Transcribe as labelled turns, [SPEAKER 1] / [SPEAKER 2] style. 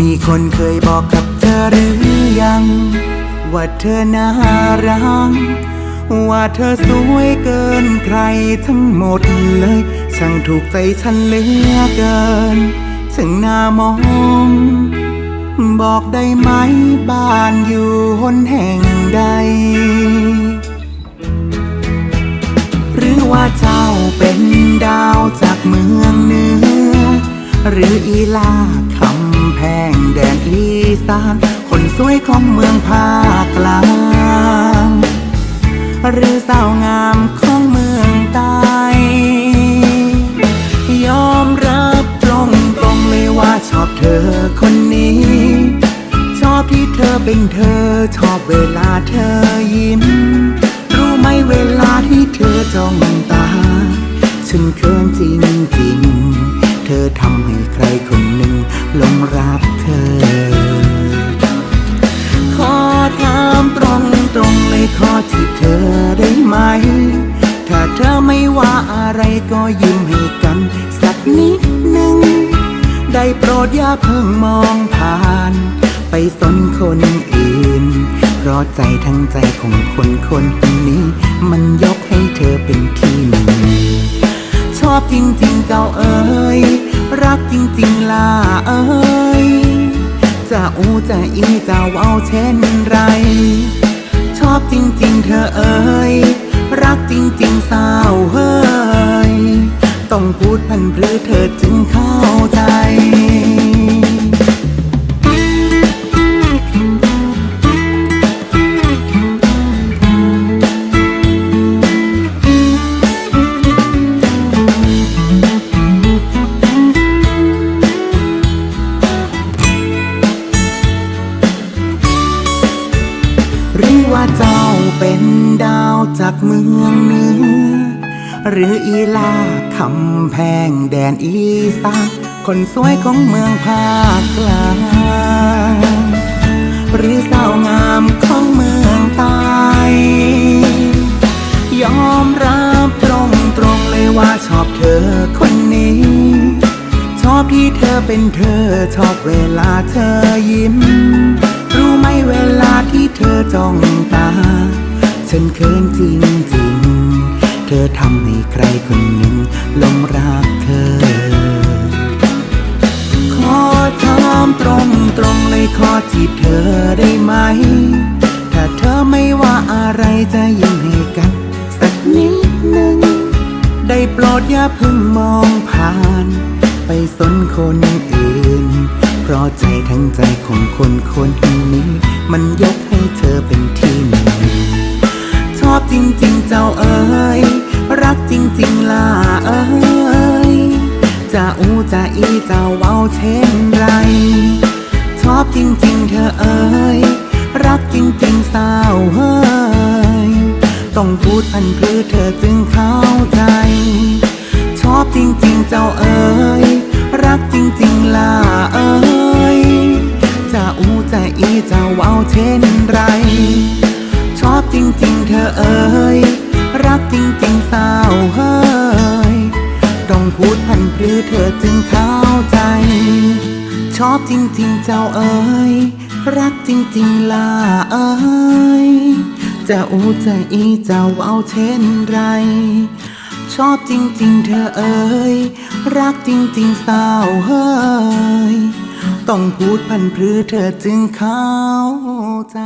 [SPEAKER 1] มีคนเคยบอกกับเธอหรือยัง ว่าเธอน่ารักว่าเธอสวยเกินใครทั้งหมดเลย ช่างถูกใจฉันเหลือเกินถึงหน้ามอง บอกได้ไหมบ้านอยู่หนแห่งใด หรือว่าเจ้าเป็นดาวจากเมืองเหนือ หรืออีลา อีสาน คนสวยของเมืองภาคกลาง หรือสาวงามของเมืองใต้ยอมรับตรงตรงๆเลยว่าชอบเธอคนนี้ ชอบที่เธอเป็นเธอ ชอบเวลาเธอยิ้ม รู้ไหมเวลาที่เธอจ้องตา ฉันเขินจริงจริงๆเธอทำ ว่าอะไรก็ยิ้มให้กัน สักนิดหนึ่ง ได้โปรดอย่าเพิ่งมองผ่าน ไปสนคนอื่น เพราะใจทั้งใจของคนคนนี้ มันยกให้เธอเป็นที่หนึ่ง ชอบจริงๆเจ้าเอ๋ยรักจริงๆล่ะเอ๋ยจะอูจะอีจะเว้าเช่นไร ชอบจริงๆเธอเอ๋ย เมืองเหนือหรืออีลาคำแพงแดนอีสานคนสวยของเมืองภาคกลางหรือสาวงามของเมืองใต้ยอมรับตรงตรงๆเลยว่าชอบเธอคนนี้ ชอบที่เธอเป็นเธอชอบเวลาเธอยิ้ม อได้ไหม ถ้าเธอไม่ว่าอะไรจะยิ้มให้กันสักนิดหนึ่ง ได้โปรดอย่าเพิ่งมองผ่าน ไปสนคนอื่น เพราะใจทั้งใจของคนคนนี้ มันยกให้เธอเป็นที่หนึ่ง ชอบจริงๆเจ้าเอ๋ยรักจริงๆล่ะเอ๋ยจะอูจะอีจะเว้าเช่นไร อบจริงๆเธอเอ๋ยรักจริงๆสาวเฮ้ยต้องพูดพันพือเธอจึงเข้าใจ ชอบจริงๆเจ้าเอ๋ยรักจริงๆล่ะเอ๋ยจะอูจะอีจะเว้าเช่นไร ชอบจริงๆเธอเอ๋ยรักจริงๆสาวเฮ้ยต้องพูดพันพรือเธอจึงเข้าใจ ชอบจริงๆเจ้าเอ๋ยรักจริงๆล่ะเอ๋ยจะอูจะอีจะเว้าเช่นไร ชอบจริงๆเธอเอ๋ยรักจริงๆสาวเฮ้ยต้องพูดพันพรือเธอจึงเข้าใจ